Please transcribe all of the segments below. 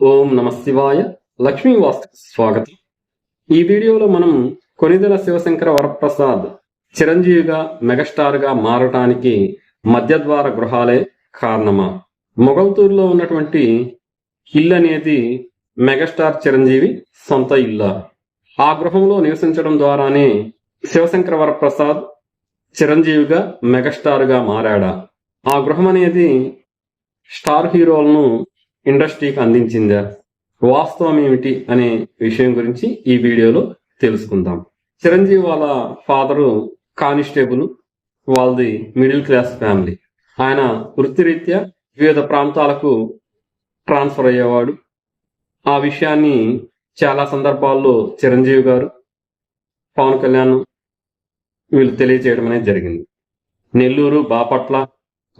ఓం నమ శివాయ. లక్ష్మీ వాస్తు స్వాగతం. ఈ వీడియోలో మనం కొనిదెల శివశంకర వరప్రసాద్ చిరంజీవిగా మెగాస్టార్గా మారటానికి మధ్యద్వార గృహాలే కారణమా? మొగల్తూరులో ఉన్నటువంటి ఇల్లు అనేది మెగాస్టార్ చిరంజీవి సొంత ఇల్లు? ఆ గృహంలో నివసించడం ద్వారానే శివశంకర వరప్రసాద్ చిరంజీవిగా మెగాస్టార్గా మారాడా? ఆ గృహం అనేది స్టార్ హీరోలను ఇండస్ట్రీకి అందించిందా? వాస్తవం ఏమిటి అనే విషయం గురించి ఈ వీడియోలో తెలుసుకుందాం. చిరంజీవి వాళ్ళ ఫాదరు కానిస్టేబుల్ వాళ్ళది మిడిల్ క్లాస్ ఫ్యామిలీ. ఆయన వృత్తిరీత్యా వివిధ ప్రాంతాలకు ట్రాన్స్ఫర్ అయ్యేవాడు. ఆ విషయాన్ని చాలా సందర్భాల్లో చిరంజీవి గారు పవన్ కళ్యాణ్ వీళ్ళు తెలియజేయడం అనేది జరిగింది. నెల్లూరు బాపట్ల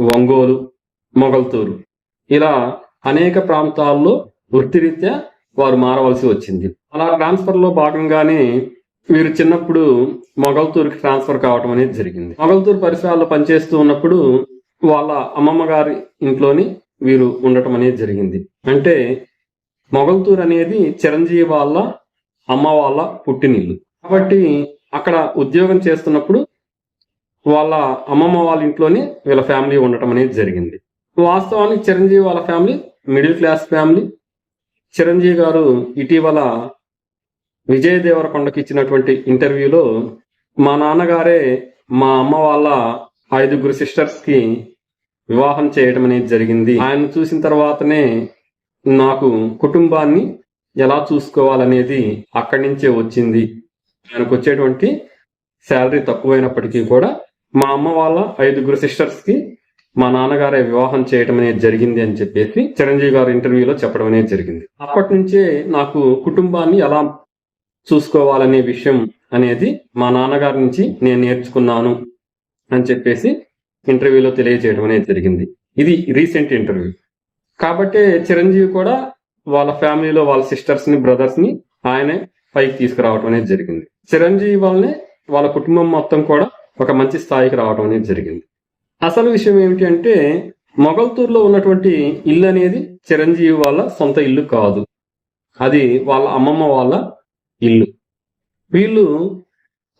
ఒంగోలు మొగల్తూరు. ఇలా అనేక ప్రాంతాల్లో వృత్తిరీత్యా వారు మారవలసి వచ్చింది. అలా ట్రాన్స్ఫర్లో భాగంగానే వీరు చిన్నప్పుడు మొగల్తూరుకి ట్రాన్స్ఫర్ కావటం అనేది జరిగింది. మొగల్తూరు పరిసరాల్లో పనిచేస్తూ ఉన్నప్పుడు వాళ్ళ అమ్మమ్మ గారి ఇంట్లోని వీరు ఉండటం అనేది జరిగింది. అంటే మొగల్తూరు అనేది చిరంజీవి వాళ్ళ అమ్మ వాళ్ళ పుట్టినిల్లు. కాబట్టి అక్కడ ఉద్యోగం చేస్తున్నప్పుడు వాళ్ళ అమ్మమ్మ వాళ్ళ ఇంట్లోనే వీళ్ళ ఫ్యామిలీ ఉండటం అనేది జరిగింది. వాస్తవానికి చిరంజీవి వాళ్ళ family middle class family. Chiranjeevi గారు ఇటీవల విజయ్ దేవరకొండకి ఇచ్చినటువంటి ఇంటర్వ్యూలో మా నాన్నగారే మా అమ్మ వాళ్ళ ఐదుగురు సిస్టర్స్కి వివాహం చేయడం అనేది జరిగింది. ఆయన చూసిన తర్వాతనే నాకు కుటుంబాన్ని ఎలా చూసుకోవాలనేది అక్కడి నుంచే వచ్చింది. ఆయనకు వచ్చేటువంటి శాలరీ తక్కువైనప్పటికీ కూడా మా అమ్మ వాళ్ళ ఐదుగురు సిస్టర్స్కి మా నాన్నగారే వివాహం చేయటం అనేది జరిగింది అని చెప్పేసి చిరంజీవి గారు ఇంటర్వ్యూలో చెప్పడం అనేది జరిగింది. అప్పటి నుంచే నాకు కుటుంబాన్ని ఎలా చూసుకోవాలనే విషయం అనేది మా నాన్నగారి నుంచి నేను నేర్చుకున్నాను అని చెప్పేసి ఇంటర్వ్యూలో తెలియజేయడం అనేది జరిగింది. ఇది రీసెంట్ ఇంటర్వ్యూ కాబట్టి చిరంజీవి కూడా వాళ్ళ ఫ్యామిలీలో వాళ్ళ సిస్టర్స్ని బ్రదర్స్ని ఆయనే పైకి తీసుకురావడం అనేది జరిగింది. చిరంజీవి వాళ్ళనే వాళ్ళ కుటుంబం మొత్తం కూడా ఒక మంచి స్థాయికి రావడం అనేది జరిగింది. అసలు విషయం ఏమిటి అంటే మొగల్తూరులో ఉన్నటువంటి ఇల్లు అనేది చిరంజీవి వాళ్ళ సొంత ఇల్లు కాదు. అది వాళ్ళ అమ్మమ్మ వాళ్ళ ఇల్లు. వీళ్ళు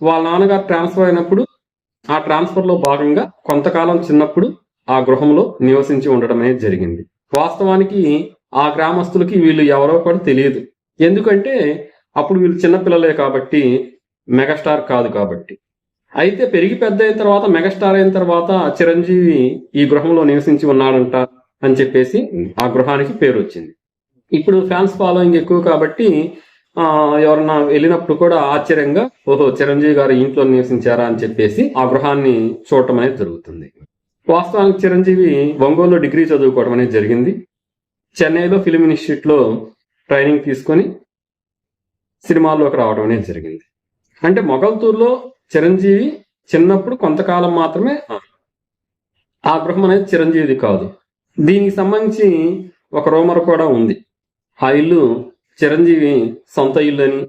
వాళ్ళ నాన్నగారు ట్రాన్స్ఫర్ అయినప్పుడు ఆ ట్రాన్స్ఫర్లో భాగంగా కొంతకాలం చిన్నప్పుడు ఆ గృహంలో నివసించి ఉండడం అనేది జరిగింది. వాస్తవానికి ఆ గ్రామస్తులకి వీళ్ళు ఎవరో కూడా తెలియదు. ఎందుకంటే అప్పుడు వీళ్ళు చిన్నపిల్లలే కాబట్టి మెగాస్టార్ కాదు కాబట్టి. అయితే పెరిగి పెద్ద అయిన తర్వాత మెగాస్టార్ అయిన తర్వాత చిరంజీవి ఈ గృహంలో నివసించి ఉన్నాడంట అని చెప్పేసి ఆ గృహానికి పేరు వచ్చింది. ఇప్పుడు ఫ్యాన్స్ ఫాలోయింగ్ ఎక్కువ కాబట్టి ఆ ఎవరన్నా వెళ్ళినప్పుడు కూడా ఆశ్చర్యంగా ఓహో చిరంజీవి గారు ఇంట్లో నివసించారా అని చెప్పేసి ఆ గృహాన్ని చూడటం అనేది జరుగుతుంది. వాస్తవానికి చిరంజీవి ఒంగోలులో డిగ్రీ చదువుకోవడం అనేది జరిగింది. చెన్నైలో ఫిలిం ఇన్స్టిట్యూట్లో ట్రైనింగ్ తీసుకొని సినిమాల్లోకి రావడం అనేది జరిగింది. అంటే మొగల్తూరులో చిరంజీవి చిన్నప్పుడు కొంతకాలం మాత్రమే ఆ. గృహం అనేది చిరంజీవిది కాదు. దీనికి సంబంధించి ఒక రోమర్ కూడా ఉంది. ఆ ఇల్లు చిరంజీవి సొంత ఇల్లు అని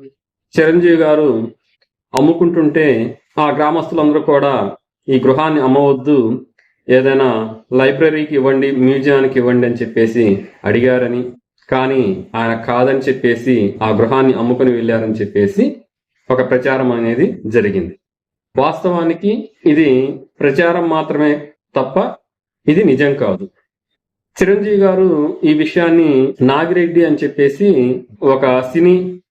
చిరంజీవి గారు అమ్ముకుంటుంటే ఆ గ్రామస్తులందరూ కూడా ఈ గృహాన్ని అమ్మవద్దు ఏదైనా లైబ్రరీకి ఇవ్వండి మ్యూజియానికి ఇవ్వండి అని చెప్పేసి అడిగారని కానీ ఆయన కాదని చెప్పేసి ఆ గృహాన్ని అమ్ముకుని వెళ్ళారని చెప్పేసి ఒక ప్రచారం అనేది జరిగింది. వాస్తవానికి ఇది ప్రచారం మాత్రమే తప్ప ఇది నిజం కాదు. చిరంజీవి గారు ఈ విషయాన్ని నాగిరెడ్డి అని చెప్పేసి ఒక సినీ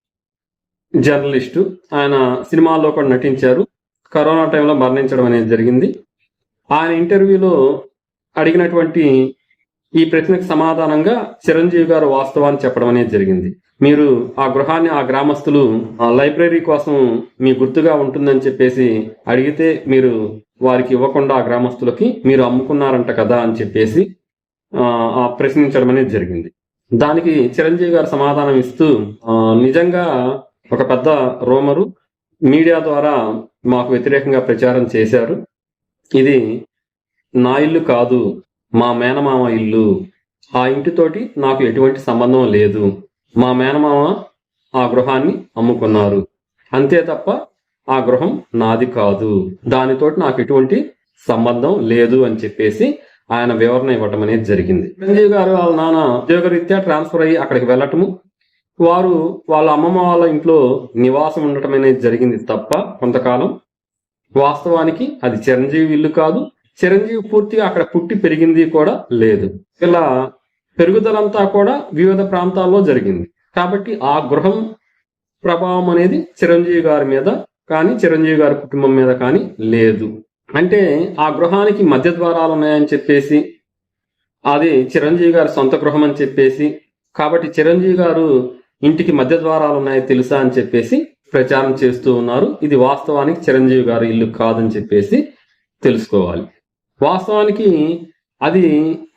జర్నలిస్టు ఆయన సినిమాల్లో కూడా నటించారు. కరోనా టైంలో మరణించడం అనేది జరిగింది. ఆయన ఇంటర్వ్యూలో అడిగినటువంటి ఈ ప్రశ్నకు సమాధానంగా చిరంజీవి గారు వాస్తవాన్ని చెప్పడం అనేది జరిగింది. మీరు ఆ గృహాన్ని ఆ గ్రామస్తులు ఆ లైబ్రరీ కోసం మీ గుర్తుగా ఉంటుందని చెప్పేసి అడిగితే మీరు వారికి ఇవ్వకుండా ఆ గ్రామస్తులకి మీరు అమ్ముకున్నారంట కదా అని చెప్పేసి ఆ ప్రశ్నించడం అనేది జరిగింది. దానికి చిరంజీవి గారు సమాధానం ఇస్తూ నిజంగా ఒక పెద్ద రోమరు మీడియా ద్వారా మాకు వ్యతిరేకంగా ప్రచారం చేశారు. ఇది నా ఇల్లు కాదు మా మేనమామ ఇల్లు. ఆ ఇంటితోటి నాకు ఎటువంటి సంబంధం లేదు. మా మేనమామ ఆ గృహాన్ని అమ్ముకున్నారు. అంతే తప్ప ఆ గృహం నాది కాదు. దానితోటి నాకు ఎటువంటి సంబంధం లేదు అని చెప్పేసి ఆయన వివరణ ఇవ్వటం అనేది జరిగింది. చిరంజీవి గారు వాళ్ళ నాన్న ఉద్యోగరీత్యా ట్రాన్స్ఫర్ అయ్యి అక్కడికి వెళ్ళటము. వారు వాళ్ళ అమ్మమ్మ వాళ్ళ ఇంట్లో నివాసం ఉండటం అనేది జరిగింది తప్ప కొంతకాలం వాస్తవానికి అది చిరంజీవి ఇల్లు కాదు చిరంజీవి పూర్తిగా అక్కడ పుట్టి పెరిగింది కూడా లేదు. ఇలా పెరుగుదలంతా కూడా వివిధ ప్రాంతాల్లో జరిగింది. కాబట్టి ఆ గృహం ప్రభావం అనేది చిరంజీవి గారి మీద కానీ చిరంజీవి గారి కుటుంబం మీద కానీ లేదు. అంటే ఆ గృహానికి మధ్య ద్వారాలు ఉన్నాయని చెప్పేసి అది చిరంజీవి గారి సొంత గృహం అని చెప్పేసి కాబట్టి చిరంజీవి గారు ఇంటికి మధ్య ద్వారాలు ఉన్నాయో తెలుసా అని చెప్పేసి ప్రచారం చేస్తూ ఉన్నారు. ఇది వాస్తవానికి చిరంజీవి గారి ఇల్లు కాదని చెప్పేసి తెలుసుకోవాలి. వాస్తవానికి అది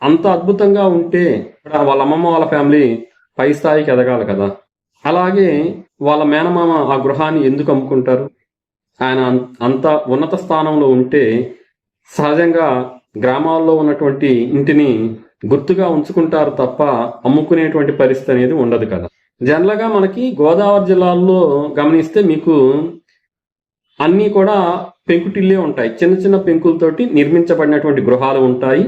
అంత అద్భుతంగా ఉంటే ఇక్కడ వాళ్ళ అమ్మమ్మ వాళ్ళ ఫ్యామిలీ పై స్థాయికి ఎదగాలి కదా. అలాగే వాళ్ళ మేనమామ ఆ గృహాన్ని ఎందుకు అమ్ముకుంటారు? ఆయన అంత ఉన్నత స్థానంలో ఉంటే సహజంగా గ్రామాల్లో ఉన్నటువంటి ఇంటిని గుర్తుగా ఉంచుకుంటారు తప్ప అమ్ముకునేటువంటి పరిస్థితి అనేది ఉండదు కదా. జనరల్గా మనకి గోదావరి జిల్లాల్లో గమనిస్తే మీకు అన్నీ కూడా పెంకుటిల్లే ఉంటాయి. చిన్న చిన్న పెంకులతోటి నిర్మించబడినటువంటి గృహాలు ఉంటాయి.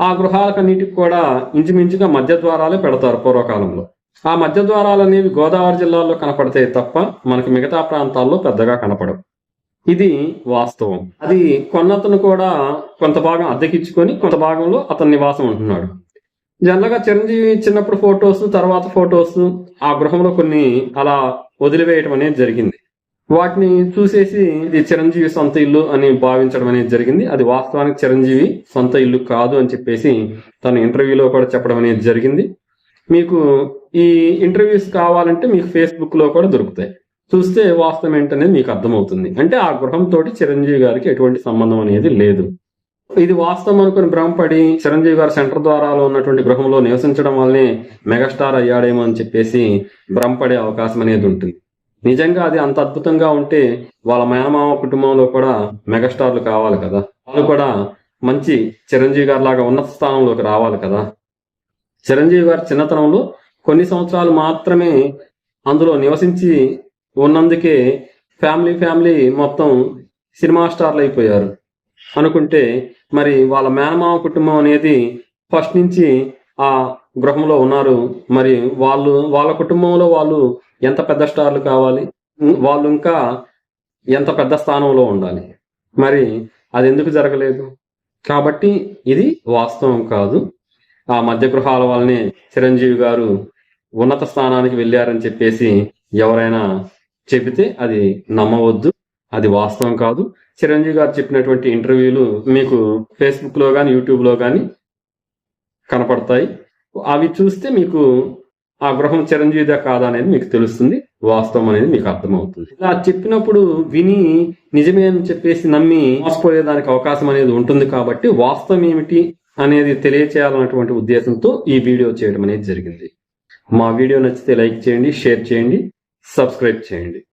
ఆ గృహాలకన్నిటికి కూడా ఇంచుమించుగా మధ్య ద్వారాలే పెడతారు పూర్వకాలంలో. ఆ మధ్య ద్వారాలు అనేవి గోదావరి జిల్లాలో కనపడతాయి తప్ప మనకి మిగతా ప్రాంతాల్లో పెద్దగా కనపడవు. ఇది వాస్తవం. అది కొన్నతను కూడా కొంత భాగం అద్దెకిచ్చుకొని కొంత భాగంలో అతని నివాసం ఉంటున్నాడు. జనరల్గా చిరంజీవి చిన్నప్పుడు ఫొటోస్ తర్వాత ఫొటోస్ ఆ గృహంలో కొన్ని అలా వదిలివేయటం అనేది జరిగింది. వాటిని చూసేసి ఇది చిరంజీవి సొంత ఇల్లు అని భావించడం అనేది జరిగింది. అది వాస్తవానికి చిరంజీవి సొంత ఇల్లు కాదు అని చెప్పేసి తన ఇంటర్వ్యూలో కూడా చెప్పడం అనేది జరిగింది. మీకు ఈ ఇంటర్వ్యూస్ కావాలంటే మీకు ఫేస్బుక్లో కూడా దొరుకుతాయి. చూస్తే వాస్తవం ఏంటనేది మీకు అర్థమవుతుంది. అంటే ఆ గృహంతో చిరంజీవి గారికి ఎటువంటి సంబంధం అనేది లేదు. ఇది వాస్తవం అనుకుని భ్రమపడి చిరంజీవి గారు సెంటర్ ద్వారాలో ఉన్నటువంటి గృహంలో నివసించడం వల్లనే మెగాస్టార్ అయ్యాడేమో అని చెప్పేసి భ్రమపడే అవకాశం అనేది ఉంటుంది. నిజంగా అది అంత అద్భుతంగా ఉంటే వాళ్ళ మేనమామ కుటుంబంలో కూడా మెగాస్టార్లు కావాలి కదా. వాళ్ళు కూడా మంచి చిరంజీవి గారి లాగా ఉన్నత స్థానంలోకి రావాలి కదా. చిరంజీవి గారు చిన్నతనంలో కొన్ని సంవత్సరాలు మాత్రమే అందులో నివసించి ఉన్నందుకే ఫ్యామిలీ ఫ్యామిలీ మొత్తం సినిమా స్టార్లు అయిపోయారు. అనుకుంటే మరి వాళ్ళ మేనమామ కుటుంబం అనేది ఫస్ట్ నుంచి ఆ గృహంలో ఉన్నారు. మరి వాళ్ళు వాళ్ళ కుటుంబంలో వాళ్ళు ఎంత పెద్ద స్టార్లు కావాలి? వాళ్ళు ఇంకా ఎంత పెద్ద స్థానంలో ఉండాలి? మరి అది ఎందుకు జరగలేదు? కాబట్టి ఇది వాస్తవం కాదు. ఆ మధ్య గృహాల వల్లనే చిరంజీవి గారు ఉన్నత స్థానానికి వెళ్ళారని చెప్పేసి ఎవరైనా చెబితే అది నమ్మవద్దు. అది వాస్తవం కాదు. చిరంజీవి గారు చెప్పినటువంటి ఇంటర్వ్యూలు మీకు ఫేస్బుక్లో కానీ యూట్యూబ్లో కానీ కనపడతాయి. అవి చూస్తే మీకు ఆ గృహం చిరంజీవిదా కాదా అనేది మీకు తెలుస్తుంది. వాస్తవం అనేది మీకు అర్థమవుతుంది. ఇలా చెప్పినప్పుడు విని నిజమే అని చెప్పేసి నమ్మి మోసపోయేదానికి అవకాశం అనేది ఉంటుంది కాబట్టి వాస్తవం ఏమిటి అనేది తెలియచేయాలన్నటువంటి ఉద్దేశంతో ఈ వీడియో చేయడం అనేది జరిగింది. మా వీడియో నచ్చితే లైక్ చేయండి షేర్ చేయండి సబ్స్క్రైబ్ చేయండి.